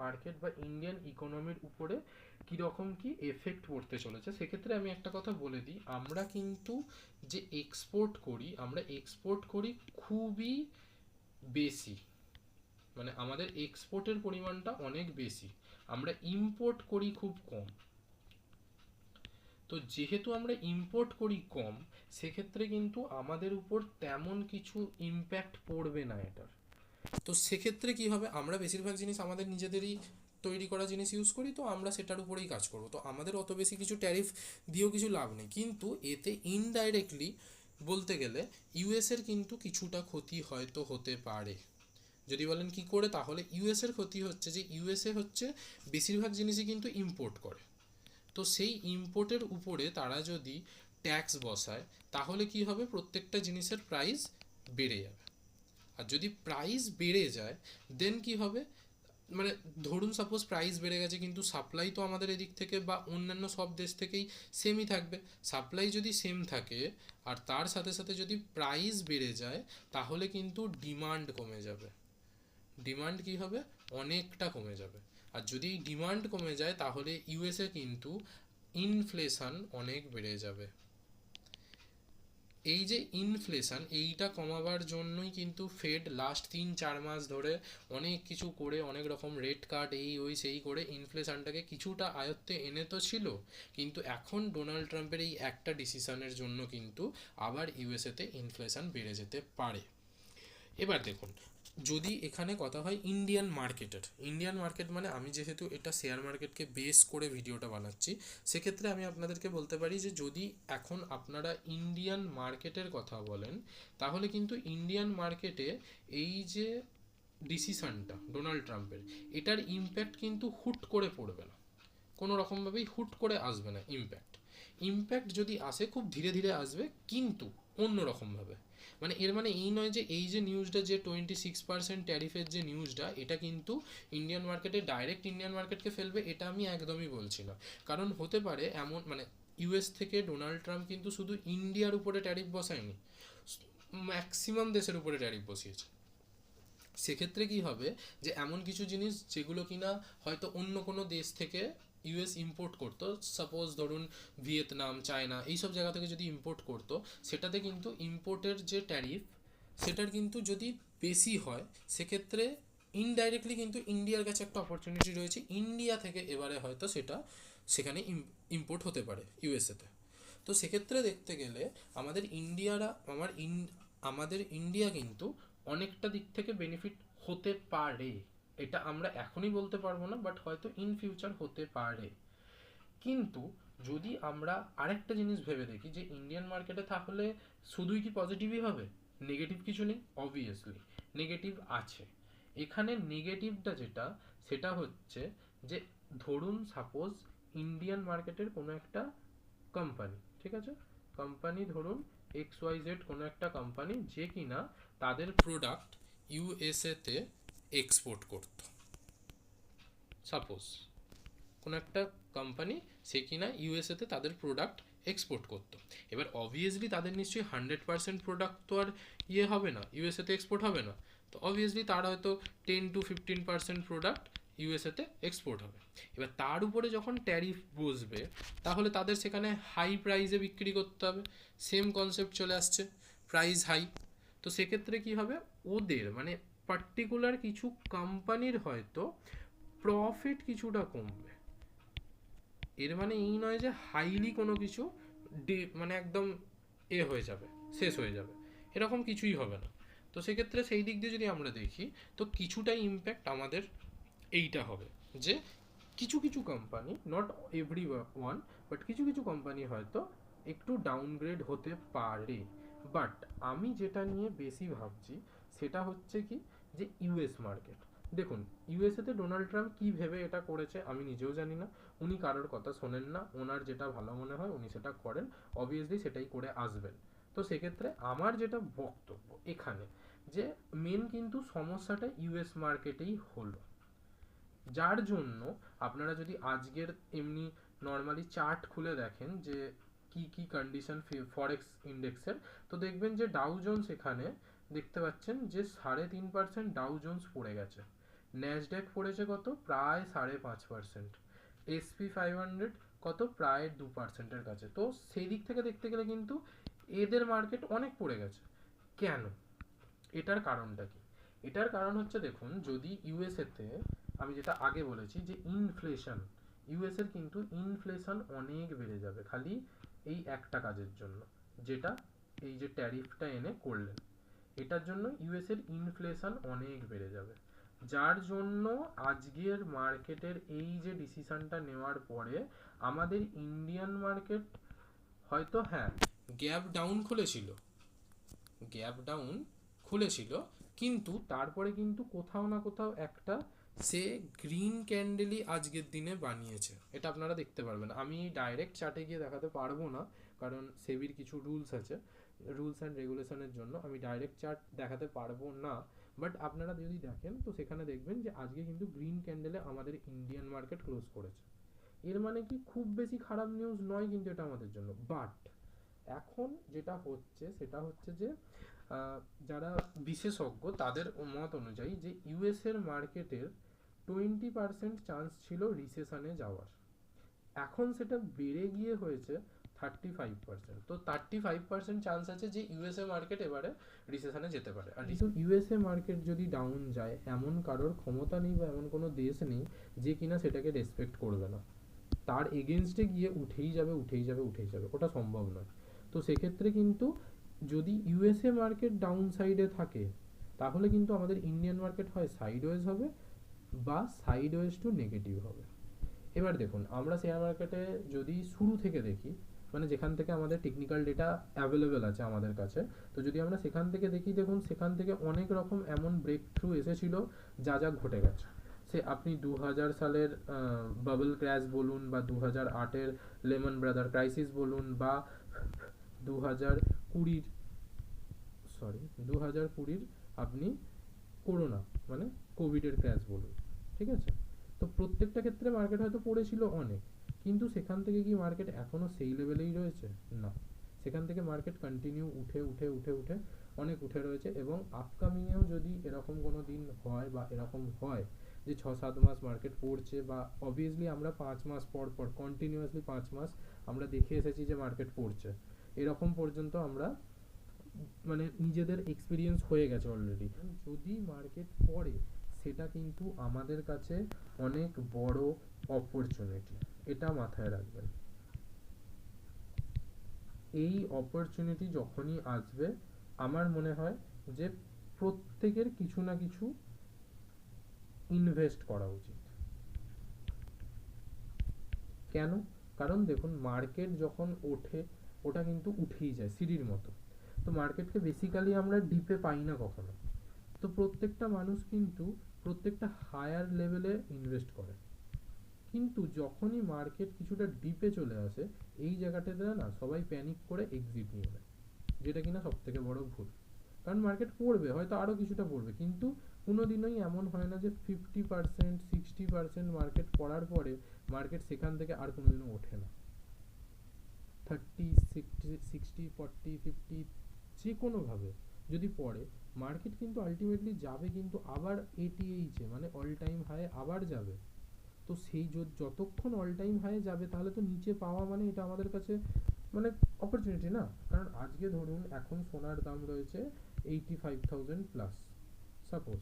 Market বা Indian ইকোনমির উপরে কীরকম কি এফেক্ট পড়তে চলেছে, সেক্ষেত্রে আমি একটা কথা বলে দিই। আমরা কিন্তু যে এক্সপোর্ট করি, আমরা এক্সপোর্ট করি খুবই বেশি। মানে আমাদের এক্সপোর্টের পরিমাণটা অনেক বেশি। আমরা ইম্পোর্ট করি খুব কম। তো যেহেতু আমরা ইম্পোর্ট করি কম, সেক্ষেত্রে কিন্তু আমাদের উপর তেমন কিছু ইম্প্যাক্ট পড়বে না এটার। তো সেক্ষেত্রে কি হবে? আমরা বেশিরভাগ জিনিস আমাদের নিজেদেরই তৈরি করা জিনিস ইউজ করি, তো আমরা সেটার উপরেই কাজ করব। তো আমাদের অত বেশি কিছু ট্যারিফ দিয়েও কিছু লাভ নেই। কিন্তু এতে ইনডাইরেক্টলি বলতে গেলে ইউএসের কিন্তু কিছুটা ক্ষতি হয়তো হতে পারে। যদি বলেন কি করে? তাহলে ইউএসের ক্ষতি হচ্ছে যে ইউএসএ হচ্ছে বেশিরভাগ জিনিসই কিন্তু ইম্পোর্ট করে। তো সেই ইম্পোর্টের উপরে তারা যদি ট্যাক্স বসায়, তাহলে কি হবে? প্রত্যেকটা জিনিসের প্রাইস বেড়ে যাবে। আর যদি প্রাইস বেড়ে যায় দেন কি হবে? মানে ধরুন সাপোজ প্রাইস বেড়ে গেছে, কিন্তু সাপ্লাই তো আমাদের এদিক থেকে বা অন্যান্য সব দেশ থেকেই সেমই থাকবে। সাপ্লাই যদি সেম থাকে, আর তার সাথে সাথে যদি প্রাইস বেড়ে যায়, তাহলে কিন্তু ডিমান্ড কমে যাবে। ডিমান্ড কি হবে? অনেকটা কমে যাবে। আর যদি ডিমান্ড কমে যায়, তাহলে ইউএসএ কিন্তু ইনফ্লেশন অনেক বেড়ে যাবে। এই যে ইনফ্লেশন এইটা কমাবার জন্যই কিন্তু ফেড লাস্ট তিন, চার মাস ধরে অনেক কিছু করে, অনেক রকম রেট কাট এই, ওই, সেই করে ইনফ্লেশনটাকে কিছুটা আয়ত্তে এনে তো ছিল। কিন্তু এখন ডোনাল্ড ট্রাম্পের এই একটা ডিসিশনের জন্য কিন্তু আবার ইউএসএতে ইনফ্লেশন বেড়ে যেতে পারে। এবার দেখুন যদি এখানে কথা হয় ইন্ডিয়ান মার্কেটের ইন্ডিয়ান মার্কেট মানে আমি যেহেতু এটা শেয়ার মার্কেটকে বেস করে ভিডিওটা বানাচ্ছি, সেক্ষেত্রে আমি আপনাদেরকে বলতে পারি যে যদি এখন আপনারা ইন্ডিয়ান মার্কেটের কথা বলেন, তাহলে কিন্তু ইন্ডিয়ান মার্কেটে এই যে ডিসিশনটা ডোনাল্ড ট্রাম্পের এটার ইম্প্যাক্ট কিন্তু হুট করে পড়বে না। কোনো রকমভাবেই হুট করে আসবে না ইম্প্যাক্ট ইম্প্যাক্ট যদি আসে, খুব ধীরে ধীরে আসবে, কিন্তু অন্য রকমভাবে। মানে এর মানে এই নয় যে এই যে নিউজটা যে টোয়েন্টি সিক্স পার্সেন্ট ট্যারিফের যে নিউজটা এটা কিন্তু ইন্ডিয়ান মার্কেটে ডাইরেক্ট ইন্ডিয়ান মার্কেটকে ফেলবে, এটা আমি একদমই বলছি না। কারণ হতে পারে এমন মানে ইউএস থেকে ডোনাল্ড ট্রাম্প কিন্তু শুধু ইন্ডিয়ার উপরে ট্যারিফ বসায়নি ম্যাক্সিমাম দেশের উপরে ট্যারিফ বসিয়েছে। সেক্ষেত্রে কি হবে যে এমন কিছু জিনিস যেগুলো কিনা হয়তো অন্য কোনো দেশ থেকে ইউএস ইম্পোর্ট করতো। সাপোজ ধরুন ভিয়েতনাম, চায়না, এইসব জায়গা থেকে যদি ইম্পোর্ট করতো, সেটাতে কিন্তু ইম্পোর্টের যে ট্যারিফ সেটার কিন্তু যদি বেশি হয়, সেক্ষেত্রে ইনডাইরেক্টলি কিন্তু ইন্ডিয়ার কাছে একটা অপরচুনিটি রয়েছে। ইন্ডিয়া থেকে এবারে হয়তো সেটা সেখানে ইম্পোর্ট হতে পারে ইউএসএতে তো। সেক্ষেত্রে দেখতে গেলে আমাদের ইন্ডিয়ারা আমার ইন, আমাদের ইন্ডিয়া কিন্তু অনেকটা দিক থেকে বেনিফিট হতে পারে। এটা আমরা এখনই বলতে পারব না বাট হয়তো ইন ফিউচার হতে পারে। কিন্তু যদি আমরা আরেকটা জিনিস ভেবে দেখি যে ইন্ডিয়ান মার্কেটে তাহলে শুধুই কি পজিটিভই হবে? নেগেটিভ কিছু নেই অবভিয়াসলি নেগেটিভ আছে। এখানে নেগেটিভটা যেটা, সেটা হচ্ছে যে ধরুন সাপোজ ইন্ডিয়ান মার্কেটের কোনো একটা কোম্পানি ঠিক আছে? কোম্পানি ধরুন এক্স ওয়াই জেড কোনো একটা কোম্পানি যে কিনা তাদের প্রোডাক্ট ইউএসএতে এক্সপোর্ট করত। সাপোজ কোনো একটা কোম্পানি সে কিনা ইউএসএতে তাদের প্রোডাক্ট এক্সপোর্ট করতো। এবার অবভিয়াসলি তাদের নিশ্চয়ই হান্ড্রেড পার্সেন্ট প্রোডাক্ট তো আর ইয়ে হবে না ইউএসএতে এক্সপোর্ট হবে না। তো অবভিয়াসলি তার হয়তো ten to fifteen percent product ইউএসএতে export হবে। এবার তার উপরে যখন ট্যারিফ বসবে, তাহলে তাদের সেখানে হাই প্রাইসে বিক্রি করতে হবে। সেম কনসেপ্ট চলে আসছে প্রাইস হাই তো সেক্ষেত্রে কি হবে? ওদের মানে পার্টিকুলার কিছু কোম্পানির হয়তো প্রফিট কিছুটা কমবে। এর মানে এই নয় যে হাইলি কোনো কিছু ডে মানে একদম এ হয়ে যাবে, শেষ হয়ে যাবে। এরকম কিছুই হবে না। তো সেক্ষেত্রে সেই দিক দিয়ে যদি আমরা দেখি, তো কিছুটা ইম্প্যাক্ট আমাদের এইটা হবে যে কিছু কিছু company not every one but কিছু কিছু কোম্পানি হয়তো একটু ডাউনগ্রেড হতে পারে। বাট আমি যেটা নিয়ে বেশি ভাবছি, সেটা হচ্ছে কি যে ইউএস মার্কেট দেখুন ইউএসএতে ডোনাল্ড ট্রাম্প কী ভেবে এটা করেছে আমি নিজেও জানি না। উনি কারোর কথা শোনেন না, ওনার যেটা ভালো মনে হয় উনি সেটা করেন অবভিয়াসলি সেটাই করে আসবেন। তো সেক্ষেত্রে আমার যেটা বক্তব্য এখানে, যে মেন কিন্তু সমস্যাটা ইউএস মার্কেটেই হলো। যার জন্য আপনারা যদি আজকের এমনি নর্মালি চার্ট খুলে দেখেন যে কি কি কন্ডিশন ফরেক্স ইন্ডেক্সের তো দেখবেন যে ডাউ জোন্স এখানে দেখতে পাচ্ছেন যে সাড়ে তিন পার্সেন্ট ডাউ জোন্স পড়ে গেছে। ন্যাসড্যাক পড়েছে কত? প্রায় সাড়ে পাঁচ পার্সেন্ট এসপি ফাইভ হান্ড্রেড কত? প্রায় দু পার্সেন্টের কাছে। তো সেই দিক থেকে দেখতে গেলে কিন্তু এদের মার্কেট অনেক পড়ে গেছে। কেন? এটার কারণটা কি? এটার কারণ হচ্ছে দেখুন, যদি ইউএসএতে আমি যেটা আগে বলেছি যে ইনফ্লেশন ইউএসএর কিন্তু ইনফ্লেশন অনেক বেড়ে যাবে, খালি এই একটা কাজের জন্য, যেটা এই যে ট্যারিফটা এনে করলেন। এটার জন্য ইউএসএর ইনফ্লেশন অনেক বেড়ে যাবে। যার জন্য আজকের মার্কেটের এই যে ডিসিশনটা নেওয়ার পরে আমাদের ইন্ডিয়ান মার্কেট হয়তো হ্যাঁ গ্যাপ ডাউন খুলেছিল। গ্যাপ ডাউন খুলেছিল, কিন্তু তারপরে কিন্তু কোথাও না কোথাও একটা সে গ্রিন ক্যান্ডেলই আজকের দিনে বানিয়েছে। এটা আপনারা দেখতে পারবেন। আমি ডাইরেক্ট চার্টে গিয়ে দেখাতে পারব না, কারণ সেবির কিছু রুলস আছে। রুলস অ্যান্ড রেগুলেশনের জন্য আমি ডাইরেক্ট চার্ট দেখাতে পারব না। বাট আপনারা যদি দেখেন, তো সেখানে দেখবেন যে আজকে কিন্তু গ্রিন ক্যান্ডেলে আমাদের ইন্ডিয়ান মার্কেট ক্লোজ করেছে। এর মানে কি? খুব বেশি খারাপ নিউজ নয় কিন্তু এটা আমাদের জন্য। বাট এখন যেটা হচ্ছে, সেটা হচ্ছে যে যারা বিশেষজ্ঞ, তাদের মত অনুযায়ী যে ইউএস এর মার্কেটের টোয়েন্টি পার্সেন্ট চান্স ছিল রিসেশনে যাওয়ার। এখন সেটা বেড়ে গিয়ে হয়েছে থার্টি ফাইভ পার্সেন্ট তো থার্টি ফাইভ পার্সেন্ট চান্স আছে যে ইউএসএ মার্কেট এবারে রিসেশনে যেতে পারে। আর ইউএসএ মার্কেট যদি ডাউন যায়, এমন কারোর ক্ষমতা নেই বা এমন কোনো দেশ নেই যে কিনা সেটাকে রেসপেক্ট করবে না। তার এগেনস্টে গিয়ে উঠেই যাবে উঠেই যাবে উঠেই যাবে। ওটা সম্ভব নয়। তো সেক্ষেত্রে কিন্তু যদি ইউএসএ মার্কেট ডাউন সাইডে থাকে, তাহলে কিন্তু আমাদের ইন্ডিয়ান মার্কেট হয় সাইডওয়েজ হবে বা সাইডওয়েজ টু নেগেটিভ হবে। এবার দেখুন, আমরা শেয়ার মার্কেটে যদি শুরু থেকে দেখি মানে যেখান থেকে আমাদের টেকনিক্যাল ডেটা অ্যাভেলেবেল আছে আমাদের কাছে। তো যদি আমরা সেখান থেকে দেখি, দেখুন সেখান থেকে অনেক রকম এমন ব্রেক থ্রু এসেছিল, যা যা ঘটে গেছে। সে আপনি দু হাজার সালের বাবল ক্র্যাশ বলুন বা দু হাজার আটের লেমন ব্রাদার ক্রাইসিস বলুন বা দু হাজার কুড়ির সরি দু হাজার কুড়ির আপনি করোনা মানে কোভিডের ক্র্যাশ বলুন, ঠিক আছে? তো প্রত্যেকটা ক্ষেত্রে মার্কেট হয়তো পড়েছিল অনেক। কিন্তু সেখান থেকে কি মার্কেট এখনও সেই লেভেলেই রয়েছে? না। সেখান থেকে মার্কেট কন্টিনিউ উঠে উঠে উঠে উঠে অনেক উঠে রয়েছে এবং আপকামিংয়েও যদি এরকম কোনো দিন হয় বা এরকম হয় যে ছ, সাত মাস মার্কেট পড়ছে বা অবভিয়াসলি আমরা পাঁচ মাস পর পর কন্টিনিউয়াসলি পাঁচ মাস আমরা দেখে এসেছি যে মার্কেট পড়ছে। এরকম পর্যন্ত আমরা মানে নিজেদের এক্সপিরিয়েন্স হয়ে গেছে অলরেডি যদি মার্কেট পড়ে, সেটা কিন্তু আমাদের কাছে অনেক বড় অপরচুনিটি এটা মাথায় রাখবেন। এই অপরচুনিটি যখনই আসবে, আমার মনে হয় যে প্রত্যেকের কিছু না কিছু ইনভেস্ট করা উচিত। কেন? কারণ দেখুন মার্কেট যখন ওঠে, ওটা কিন্তু উঠেই যায়, সিঁড়ির মতো। তো মার্কেটকে বেসিক্যালি আমরা ডিপে পাই না কখনো। তো প্রত্যেকটা মানুষ কিন্তু প্রত্যেকটা হায়ার লেভেলে ইনভেস্ট করে। কিন্তু যখনই মার্কেট কিছুটা ডিপে চলে আসে, এই জায়গাটাতে না সবাই প্যানিক করে এক্সিট নিয়ে নেয়, যেটা কিনা সব থেকে বড় ভুল। কারণ মার্কেট পড়বে, হয়তো আরও কিছুটা পড়বে, কিন্তু কোনোদিনই এমন হয় না যে fifty percent sixty percent market পড়ার পরে মার্কেট সেখান থেকে আর কোনোদিনও ওঠে না। Thirty sixty sixty forty fifty যে কোনোভাবে যদি পড়ে মার্কেট কিন্তু আলটিমেটলি যাবে কিন্তু আবার এটিএইচে মানে অল টাইম হাই আবার যাবে। তো সেই যতক্ষণ অল টাইম হাই যাবে, তাহলে তো নিচে পাওয়া মানে এটা আমাদের কাছে মানে অপরচুনিটি না? কারণ আজকে ধরুন এখন সোনার দাম রয়েছে eighty five thousand plus suppose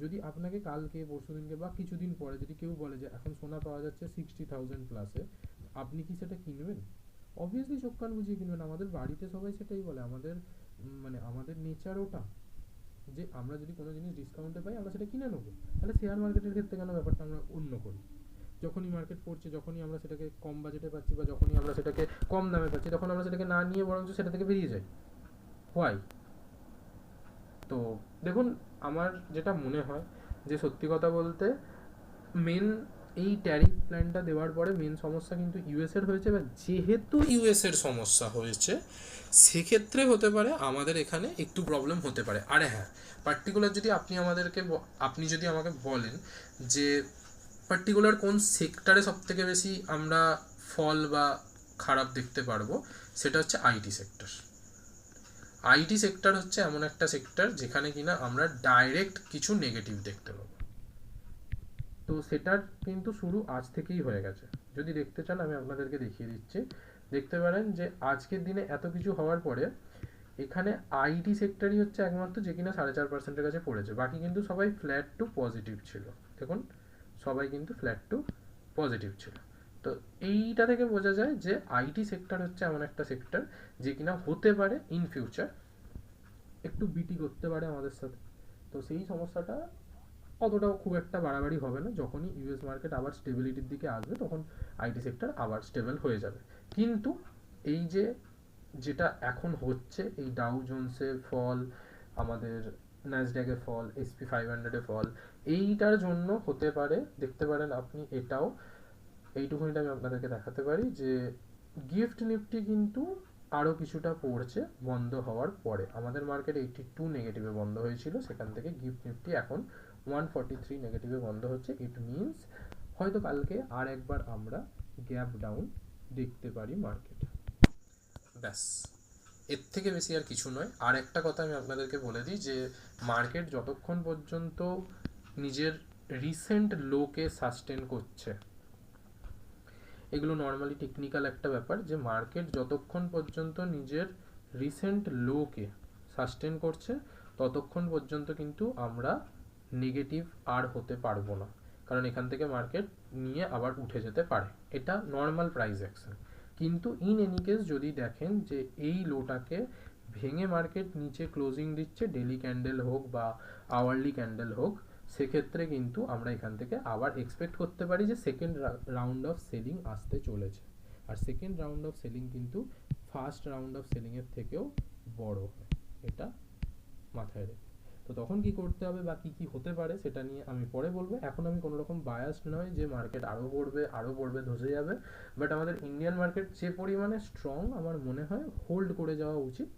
যদি আপনাকে কালকে, পরশু দিনকে বা কিছুদিন পরে যদি কেউ বলে যে এখন সোনা পাওয়া যাচ্ছে সিক্সটি থাউজেন্ড প্লাসে আপনি কি সেটা কিনবেন? অবভিয়াসলি চোখ কান বুঝিয়ে কিনবেন। আমাদের বাড়িতে সবাই সেটাই বলে। আমাদের মানে আমাদের নেচার ওটা। যে আমরা যদি কোনো জিনিস ডিসকাউন্টে পাই, আমরা সেটা কিনে নেব। তাহলে শেয়ার মার্কেটের ক্ষেত্রে কেন ব্যাপারটা আমরা অন্য করি? যখনই মার্কেট পড়ছে, যখনই আমরা সেটাকে কম বাজেটে পাচ্ছি বা যখনই আমরা সেটাকে কম দামে পাচ্ছি, তখন আমরা সেটাকে না নিয়ে বরঞ্চ সেটা থেকে বেরিয়ে যাই। হোয়াই তো দেখুন, আমার যেটা মনে হয় যে সত্যি কথা বলতে মেন এই ট্যারিফ প্ল্যানটা দেওয়ার পরে মেন সমস্যা কিন্তু ইউএসের হয়েছে বা যেহেতু ইউএসের সমস্যা হয়েছে, সেক্ষেত্রে হতে পারে আমাদের এখানে একটু প্রবলেম হতে পারে। আরে হ্যাঁ পার্টিকুলার যদি আপনি আমাদেরকে আপনি যদি আমাকে বলেন যে পার্টিকুলার কোন সেক্টরে সব থেকে বেশি আমরা ফল বা খারাপ দেখতে পারব, সেটা হচ্ছে আইটি সেক্টর আইটি সেক্টর হচ্ছে এমন একটা সেক্টর যেখানে কিনা আমরা ডাইরেক্ট কিছু নেগেটিভ দেখতে পাবো। তো সেটার কিন্তু শুরু আজ থেকেই হয়ে গেছে। যদি দেখতে চান, আমি আপনাদেরকে দেখিয়ে দিচ্ছি। দেখতে পারেন যে আজকের দিনে এত কিছু হওয়ার পরে এখানে আইটি সেক্টরই হচ্ছে একমাত্র যে কিনা সাড়ে চার পার্সেন্টের কাছে পড়েছে। বাকি কিন্তু সবাই ফ্ল্যাট টু পজিটিভ ছিল। দেখুন, সবাই কিন্তু ফ্ল্যাট টু পজিটিভ ছিল। তো এইটা থেকে বোঝা যায় যে আইটি সেক্টর হচ্ছে এমন একটা সেক্টর যে কিনা হতে পারে ইন ফিউচার একটু বিটি করতে পারে আমাদের সাথে। তো সেই সমস্যাটা অতটাও খুব একটা বাড়াবাড়ি হবে না। যখনই ইউএস মার্কেট আবার স্টেবিলিটির দিকে আসবে, তখন আইটি সেক্টর আবার স্টেবল হয়ে যাবে। কিন্তু এই যে যেটা এখন হচ্ছে, এই ডাউ জোনসের ফল আমাদের ন্যাসড্যাকের ফল এসপি ফাইভ হান্ড্রেডের ফল এইটার জন্য হতে পারে, দেখতে পারেন আপনি এটাও, এইটুকুনিটা আমি আপনাদেরকে দেখাতে পারি যে গিফট নিফটি কিন্তু আরও কিছুটা পড়ছে, বন্ধ হওয়ার পরে। আমাদের মার্কেট এইটি টু নেগেটিভে বন্ধ হয়েছিল, সেখান থেকে গিফট নিফটি এখন ওয়ান ফর্টি থ্রি নেগেটিভে বন্ধ হচ্ছে। ইট মিনস হয়তো কালকে আর একবার আমরা গ্যাপ ডাউন দেখতে পারি মার্কেট ব্যাস। এর থেকে বেশি আর কিছু নয়। আর একটা কথা আমি আপনাদেরকে বলে দিই যে মার্কেট যতক্ষণ পর্যন্ত নিজের রিসেন্ট লোকে সাস্টেন করছে, এগুলো নর্মালি টেকনিক্যাল একটা ব্যাপার যে মার্কেট যতক্ষণ পর্যন্ত নিজের রিসেন্ট লোকে সাস্টেন করছে, ততক্ষণ পর্যন্ত কিন্তু আমরা নেগেটিভ আর হতে পারব না। কারণ এখান থেকে মার্কেট নিয়ে আবার উঠে যেতে পারে। এটা নর্মাল প্রাইস অ্যাকশন কিন্তু ইন এনি কেস যদি দেখেন যে এই লোটাকে ভেঙে মার্কেট নিচে ক্লোজিং দিচ্ছে ডেলি ক্যান্ডেল হোক বা আওয়ারলি ক্যান্ডেল হোক, সেক্ষেত্রে কিন্তু আমরা এখান থেকে আবার এক্সপেক্ট করতে পারি যে সেকেন্ড রাউন্ড অফ সেলিং আসতে চলেছে। আর সেকেন্ড রাউন্ড অফ সেলিং কিন্তু ফার্স্ট রাউন্ড অফ সেলিংয়ের থেকেও বড় হয়। এটা মাথায় রেখে। তো তখন কি করতে হবে বা কী কী হতে পারে সেটা নিয়ে আমি পরে বলব। এখন আমি কোনো রকম বায়াসড নয় যে মার্কেট আরও পড়বে আরও পড়বে ধসে যাবে। বাট আমাদের ইন্ডিয়ান মার্কেট যে পরিমাণে স্ট্রং আমার মনে হয় হোল্ড করে যাওয়া উচিত।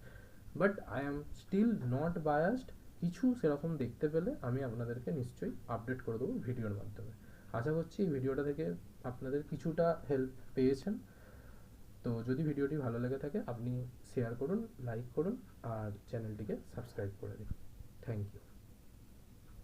But I am still not biased কিছু সেরকম দেখতে পেলে আমি আপনাদেরকে নিশ্চয়ই আপডেট করে দেবো ভিডিওর মাধ্যমে। আশা করছি এই ভিডিওটা থেকে আপনাদের কিছুটা হেল্প পেয়েছেন। তো যদি ভিডিওটি ভালো লেগে থাকে, আপনি শেয়ার করুন লাইক করুন, আর চ্যানেলটিকে সাবস্ক্রাইব করে দিন। Thank you.